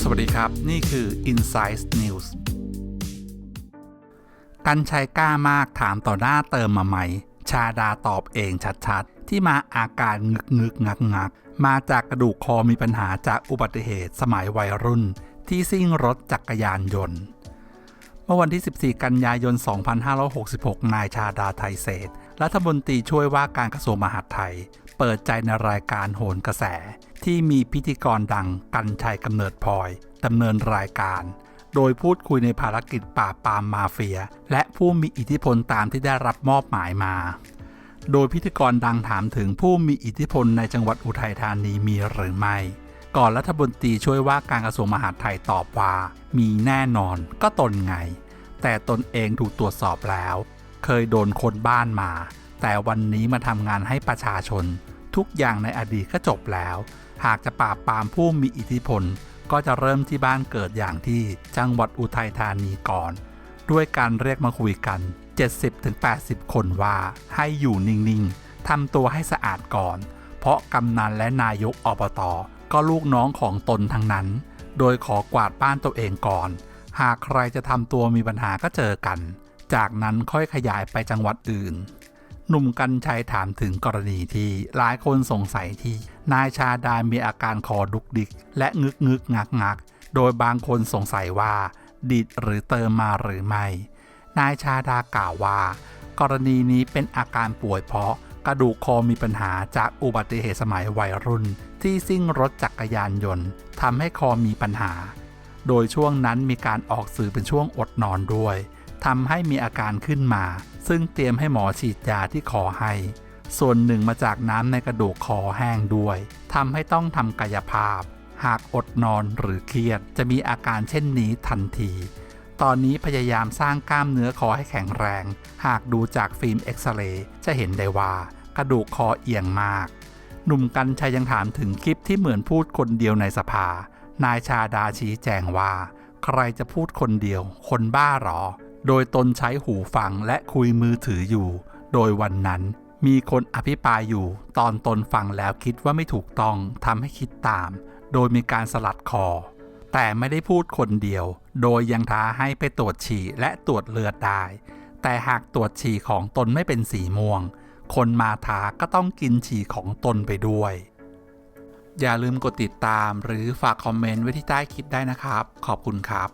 สวัสดีครับ นี่คือ Insight News กันชัยกล้ามากถามต่อหน้าเติมมาไหม ชาดาตอบเองชัดๆ ที่มาอาการงึกงึกงักงักมาจากกระดูกคอมีปัญหาจากอุบัติเหตุสมัยวัยรุ่น ที่ซิ่งรถจักรยานยนต์ เมื่อวันที่ 14 กันยายน 2566 นายชาดาไทยเศษ รัฐมนตรีช่วยว่าการกระทรวงมหาดไทย เปิดใจในรายการโหนกระแส ที่มีพิธีกรดังกันชัยกำเนิดพลอยดำเนินรายการ โดยพูดคุยในภารกิจปราบปรามมาเฟีย และผู้มีอิทธิพลตามที่ได้รับมอบหมายมา โดยพิธีกรดังถามถึงผู้มีอิทธิพลในจังหวัดอุทัยธานีมีหรือไม่ ก่อนรัฐมนตรีช่วยว่าการกระทรวงมหาดไทยตอบว่า มีแน่นอนก็ตนไง แต่ตนเองถูกตรวจสอบแล้ว เคยโดนคนบ้านมา แต่วันนี้มาทำงานให้ประชาชน ทุกอย่างในอดีตก็จบแล้ว หากจะปราบปรามผู้มีอิทธิพล ก็จะเริ่มที่บ้านเกิดอย่างที่จังหวัดอุทัยธานีก่อน ด้วยการเรียกมาคุยกัน 70-80 คนว่าให้อยู่นิ่งๆทำตัวให้สะอาดก่อน เพราะกำนันและนายกอบตก็ลูกน้องของตนทั้งนั้น โดยขอกวาดบ้านตัวเองก่อน หากใครจะทำตัวมีปัญหาก็เจอกัน จากนั้นค่อยขยายไปจังหวัดอื่น หนุ่มกัญชัยถามถึงกรณีที่หลายคนสงสัยที่ นายชาดามีอาการคอดุกดิก และงึกงึกงักงักโดยบางคนสงสัยว่า ดิดหรือเติมมาหรือไม่ นายชาดากล่าวว่า กรณีนี้เป็นอาการป่วยเพราะกระดูกคอมีปัญหาจากอุบัติเหตุสมัยวัยรุ่น ที่ซิ่งรถจักรยานยนต์ทำให้คอมีปัญหา โดยช่วงนั้นมีการออกสื่อเป็นช่วงอดนอนด้วย ทำให้มีอาการขึ้นมา ซึ่งเตรียมให้หมอฉีดยาที่คอให้ ส่วนหนึ่งมาจากน้ำในกระดูกคอแห้งด้วยทำให้ต้องทำกายภาพ หากอดนอนหรือเครียด จะมีอาการเช่นนี้ทันที ตอนนี้พยายามสร้างกล้ามเนื้อคอให้แข็งแรง หากดูจากฟิล์มเอ็กซเรย์จะเห็นได้ว่ากระดูกคอเอียงมากหนุ่มกันชัยยังถามถึงคลิปที่เหมือนพูดคนเดียวในสภา นายชาดาชี้แจงว่า ใครจะพูดคนเดียว คนบ้าหรอ โดยตนใช้หูฟังและคุยมือถืออยู่ โดยวันนั้นมีคนอภิปรายอยู่ ตอนตนฟังแล้วคิดว่าไม่ถูกต้องทำให้คิดตาม โดยมีการสลัดคอ แต่ไม่ได้พูดคนเดียว โดยยังท้าให้ไปตรวจฉี่และตรวจเลือดได้ แต่หากตรวจฉี่ของตนไม่เป็นสีม่วง คนมาท้าก็ต้องกินฉี่ของตนไปด้วย อย่าลืมกดติดตามหรือฝากคอมเมนต์ไว้ที่ใต้คลิปได้นะครับ ขอบคุณครับ